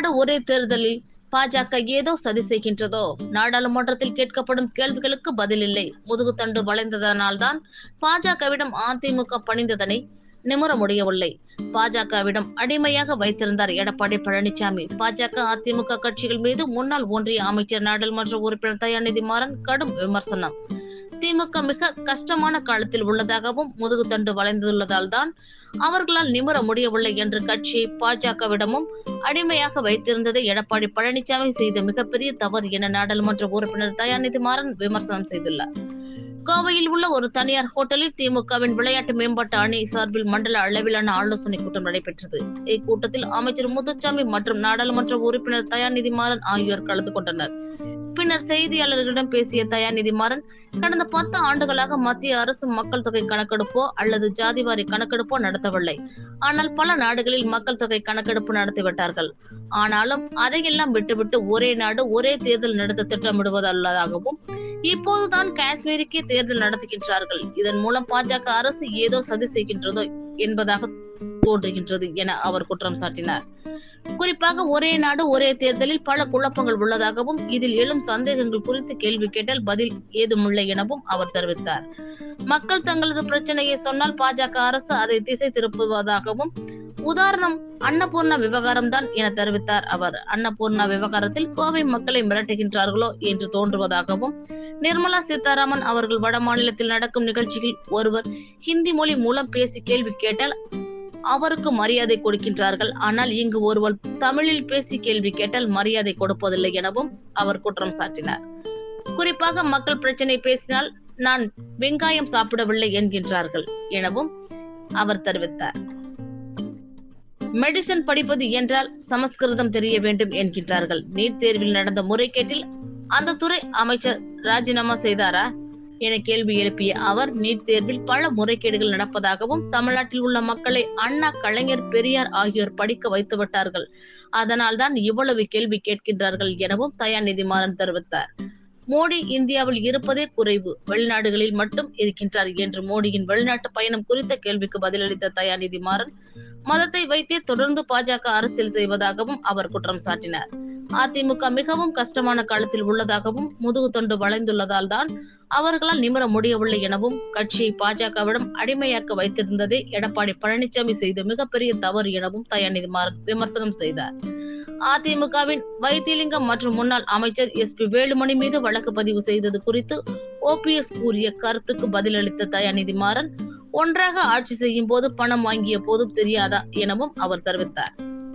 நாடு ஒரே தேர்தலில் பாஜக ஏதோ சதி செய்கின்றதோ? நாடாளுமன்றத்தில் கேட்கப்படும் கேள்விகளுக்கு பதில் இல்லை முதுகுத்தண்டு வளைந்ததனால்தான் பாஜகவிடம் அதிமுக பணிந்ததனை நிமிர முடியவில்லை. பாஜகவிடம் அடிமையாக வைத்திருந்தார் எடப்பாடி பழனிசாமி பாஜக அதிமுக கட்சிகள் மீது முன்னாள் ஒன்றிய அமைச்சர் நாடாளுமன்ற உறுப்பினர் தயாநிதி மாறன் கடும் விமர்சனம். திமுக மிக கஷ்டமான காலத்தில் உள்ளதாகவும் முதுகுத்தண்டு வளைந்துள்ளதால் தான் அவர்களால் நிமிர முடியவில்லை என்று கட்சி பாஜகவிடமும் அடிமையாக வைத்திருந்ததை எடப்பாடி பழனிசாமி செய்த மிகப்பெரிய தவறு என நாடாளுமன்ற உறுப்பினர் தயாநிதி மாறன் விமர்சனம் செய்துள்ளார். கோவையில் உள்ள ஒரு தனியார் ஹோட்டலில் திமுகவின் விளையாட்டு மேம்பாட்டு அணி சார்பில் மண்டல அளவிலான ஆலோசனை கூட்டம் நடைபெற்றது. இக்கூட்டத்தில் அமைச்சர் முத்துச்சாமி மற்றும் நாடாளுமன்ற உறுப்பினர் தயாநிதி மாறன் ஆகியோர் கலந்து கொண்டனர். பின்னர் செய்தியாளர்களிடம் பேசிய தயாநிதி மாறன் கடந்த பத்து ஆண்டுகளாக மத்திய அரசு மக்கள் தொகை கணக்கெடுப்போ அல்லது ஜாதிவாரி கணக்கெடுப்போ நடத்தவில்லை. ஆனால் பல நாடுகளில் மக்கள் தொகை கணக்கெடுப்பு நடத்திவிட்டார்கள் ஆனாலும் அதையெல்லாம் விட்டுவிட்டு ஒரே நாடு ஒரே தேர்தல் நடத்த திட்டமிடுவதல்லதாகவும் இப்போதுதான் காஷ்மீருக்கே தேர்தல் நடத்துகின்றார்கள். இதன் மூலம் பாஜக அரசு ஏதோ சதி செய்கின்றதோ என்பதாக தோன்றுகின்றது என அவர் குற்றம் சாட்டினார். குறிப்பாக ஒரே நாடு ஒரே தேர்தலில் பல குழப்பங்கள் உள்ளதாகவும் இதில் எழும் சந்தேகங்கள் குறித்து கேள்வி கேட்டால் பதில் ஏதுமில்லை எனவும் அவர் தெரிவித்தார். மக்கள் தங்களது பிரச்சனையை சொன்னால் பாஜக அரசு அதை திசை திருப்புவதாகவும் உதாரணம் அன்னபூர்ணா விவகாரம் தான் என தெரிவித்தார் அவர். அன்னபூர்ணா விவகாரத்தில் கோவை மக்களை மிரட்டுகின்றார்களோ என்று தோன்றுவதாகவும் நிர்மலா சீதாராமன் அவர்கள் வட மாநிலத்தில் நடக்கும் நிகழ்ச்சியில் ஒருவர் ஹிந்தி மொழி மூலம் பேசி கேள்வி கேட்டால் அவருக்கு மரியாதை கொடுக்கின்றார்கள். ஆனால் இங்கு ஒருவர் தமிழில் பேசி கேள்வி கேட்டால் மரியாதை கொடுப்பதில்லை எனவும் அவர் குற்றம் சாட்டினார். குறிப்பாக மக்கள் பிரச்சனை பேசினால் நான் வெங்காயம் சாப்பிடவில்லை என்கின்றார்கள் எனவும் அவர் தெரிவித்தார். மெடிசன் படிப்பது என்றால் சமஸ்கிருதம் தெரிய வேண்டும் என்கின்றார்கள். நீட் தேர்வில் நடந்த முறைகேட்டில் அந்த துறை அமைச்சர் ராஜினாமா செய்தாரா? என கேள்வி எழுப்பிய அவர் நீட் தேர்வில் பல முறைகேடுகள் நடப்பதாகவும் தமிழ்நாட்டில் உள்ள மக்களை அண்ணா கலைஞர் பெரியார் ஆகியோர் படிக்க வைத்து விட்டார்கள். அதனால்தான் இவ்வளவு கேள்வி கேட்கின்றார்கள் எனவும் தயாநிதி மாறன் தெரிவித்தார். மோடி இந்தியாவில் இருப்பதே குறைவு. வெளிநாடுகளில் மட்டும் இருக்கின்றார் என்று மோடியின் வெளிநாட்டு பயணம் குறித்த கேள்விக்கு பதிலளித்த தயாநிதி மாறன் மதத்தை வைத்தே தொடர்ந்து பாஜக அரசியல் செய்வதாகவும் அவர் குற்றம் சாட்டினார். அதிமுக மிகவும் கஷ்டமான காலத்தில் உள்ளதாகவும் முதுகு தொண்டு வளைந்துள்ளதால் தான் அவர்களால் நிமிர முடியவில்லை எனவும் கட்சியை பாஜகவிடம் அடிமையாக்க வைத்திருந்ததை எடப்பாடி பழனிசாமி செய்த மிகப்பெரிய தவறு எனவும் தயாநிதி மாறன் விமர்சனம் செய்தார். அதிமுகவின் வைத்தியலிங்கம் மற்றும் முன்னாள் அமைச்சர் எஸ் பி வேலுமணி மீது வழக்கு பதிவு செய்தது குறித்து ஓபிஎஸ் கூறிய கருத்துக்கு பதிலளித்த தயாநிதி மாறன் ஒன்றாக ஆட்சி செய்யும் போது பணம் வாங்கிய போதும் தெரியாதா எனவும் அவர் தெரிவித்தார்.